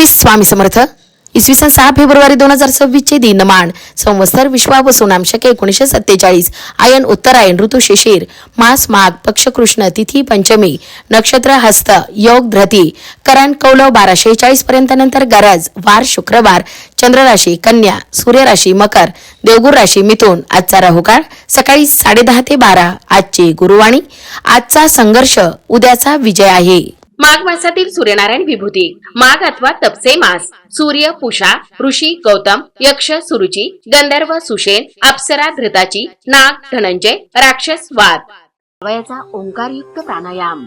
श्री स्वामी समर्थ. इसवी सन सहा फेब्रुवारी दोन हजार सव्वीसचे दिनमान संवत्सर विश्वावसूनाम शके एकोणीसशे सत्तेचाळीस. आयन उत्तरायण ऋतू शिशिर मास माघ पक्ष कृष्ण तिथी पंचमी नक्षत्र हस्त योग ध्रती करण कौलव बाराशे चाळीस पर्यंत नंतर गरज वार शुक्रवार चंद्रराशी कन्या सूर्यराशी मकर देवगुर राशी मिथुन आजचा राहुकाळ सकाळी साडेदहा ते बारा आजची गुरुवाणी. आजचा संघर्ष उद्याचा विजय आहे. माघ मासातील सूर्यनारायण विभूती. माघ अथवा तपसे मास. सूर्य पुषा ऋषी गौतम यक्ष सुरुची गंधर्व सुशेन अप्सरा धृताची नाग धनंजय राक्षस वाद. वयाचा ओंकारयुक्त प्राणायाम.